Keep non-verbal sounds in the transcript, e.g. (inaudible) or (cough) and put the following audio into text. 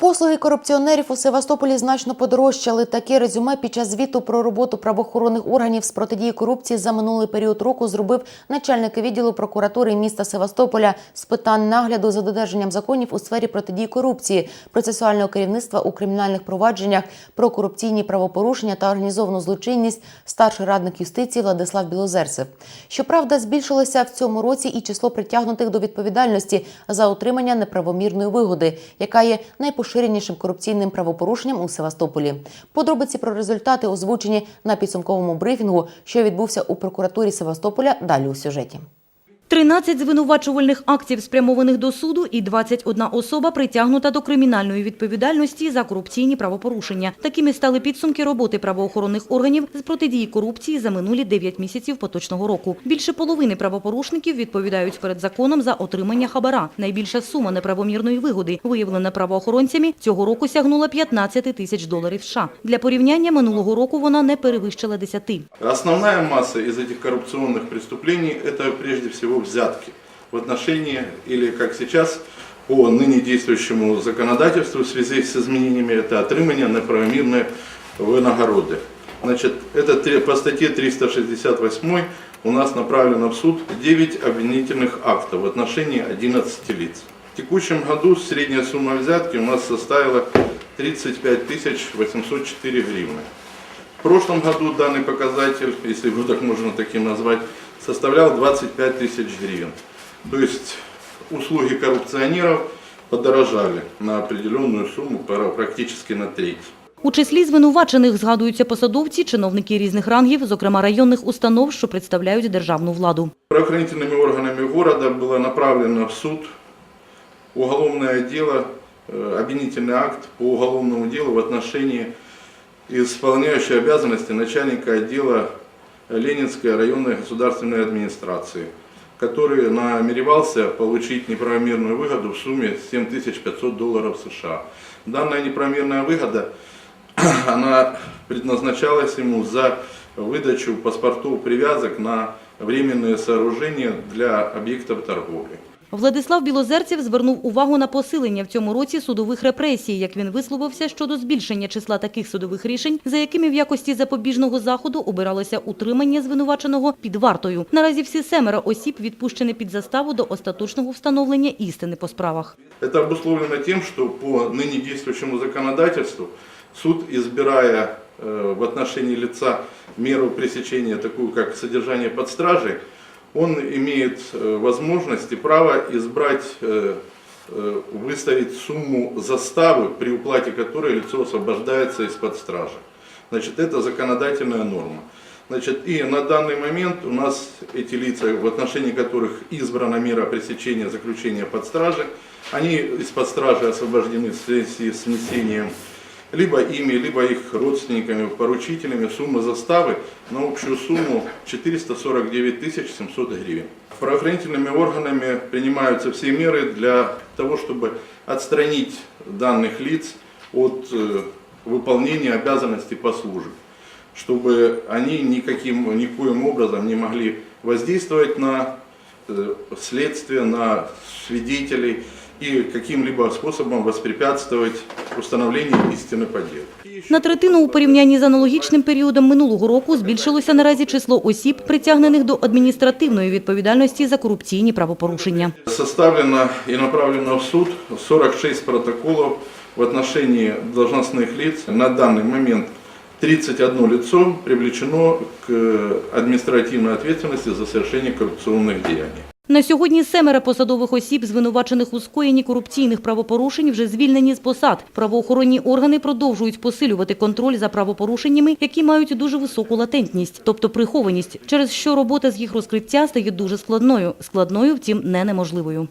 Послуги корупціонерів у Севастополі значно подорожчали. Таке резюме під час звіту про роботу правоохоронних органів з протидії корупції за минулий період року зробив начальник відділу прокуратури міста Севастополя з питань нагляду за додержанням законів у сфері протидії корупції, процесуального керівництва у кримінальних провадженнях, про корупційні правопорушення та організовану злочинність. Старший радник юстиції Владислав Білозерцев. Щоправда, збільшилося в цьому році і число притягнутих до відповідальності за отримання неправомірної вигоди, яка є найпоширенішим корупційним правопорушенням у Севастополі. Подробиці про результати озвучені на підсумковому брифінгу, що відбувся у прокуратурі Севастополя. Далі у сюжеті. 13 звинувачувальних актів спрямованих до суду і 21 особа притягнута до кримінальної відповідальності за корупційні правопорушення. Такими стали підсумки роботи правоохоронних органів з протидії корупції за минулі 9 місяців поточного року. Більше половини правопорушників відповідають перед законом за отримання хабара. Найбільша сума неправомірної вигоди, виявлена правоохоронцями, цього року сягнула 15 тисяч доларів США. Для порівняння минулого року вона не перевищила 10. Основная масса из этих коррупционных преступлений – это прежде всего взятки в отношении, или как сейчас, по ныне действующему законодательству в связи с изменениями, это отрымание неправомерной винагороды. Значит, это по статье 368 у нас направлено в суд 9 обвинительных актов в отношении 11 лиц. В текущем году средняя сумма взятки у нас составила 35 804 гривны. В прошлом году данный показатель, если его так можно таким назвать, составлял 25 тысяч гривен. То есть услуги коррупционеров подорожали на определенную сумму, пора- практически на треть. У числі звинувачених згадуються посадовці, чиновники різних рангів, зокрема районних установ, що представляють державну владу. Правоохранительными органами города было направлено в суд уголовное дело, э, обвинительный акт по уголовному делу в отношении исполняющей обязанности начальника отдела Ленинской районной государственной администрации, который намеревался получить неправомерную выгоду в сумме 7500 долларов США. Данная неправомерная выгода (clears throat) она предназначалась ему за выдачу паспортов привязок на временные сооружения для объектов торговли. Владислав Білозерцев звернув увагу на посилення в цьому році судових репресій, як він висловився щодо збільшення числа таких судових рішень, за якими в якості запобіжного заходу обиралося утримання звинуваченого під вартою. Наразі всі семеро осіб відпущені під заставу до остаточного встановлення істини по справах. Это обусловлено тем, что по ныне действующему законодательству суд, избирая э, в отношении лица меру пресечения, такую как содержание под стражей, он имеет э, возможность и право избрать, э, э, выставить сумму заставы, при уплате которой лицо освобождается из-под стражи. Значит, это законодательная норма. Значит, и на данный момент у нас эти лица, в отношении которых избрана мера пресечения заключения под стражей, они из-под стражи освобождены в связи с внесением либо ими, либо их родственниками, поручителями суммы заставы на общую сумму 449 700 гривен. Правоохранительными органами принимаются все меры для того, чтобы отстранить данных лиц от э, выполнения обязанностей по службе, чтобы они никаким, никоим образом не могли воздействовать на э, следствие, на свидетелей и каким-либо способом воспрепятствовать установлению истины по делу. На третину у порівнянні з аналогічним періодом минулого року збільшилося наразі число осіб, притягнених до адміністративної відповідальності за корупційні правопорушення. Составлено и направлено в суд 46 протоколов в отношении должностных лиц. На данный момент 31 лицо привлечено к административной ответственности за совершение коррупционных деяний. На сьогодні семеро посадових осіб, звинувачених у скоєнні корупційних правопорушень, вже звільнені з посад. Правоохоронні органи продовжують посилювати контроль за правопорушеннями, які мають дуже високу латентність, тобто прихованість, через що робота з їх розкриття стає дуже складною. Складною, втім, не неможливою.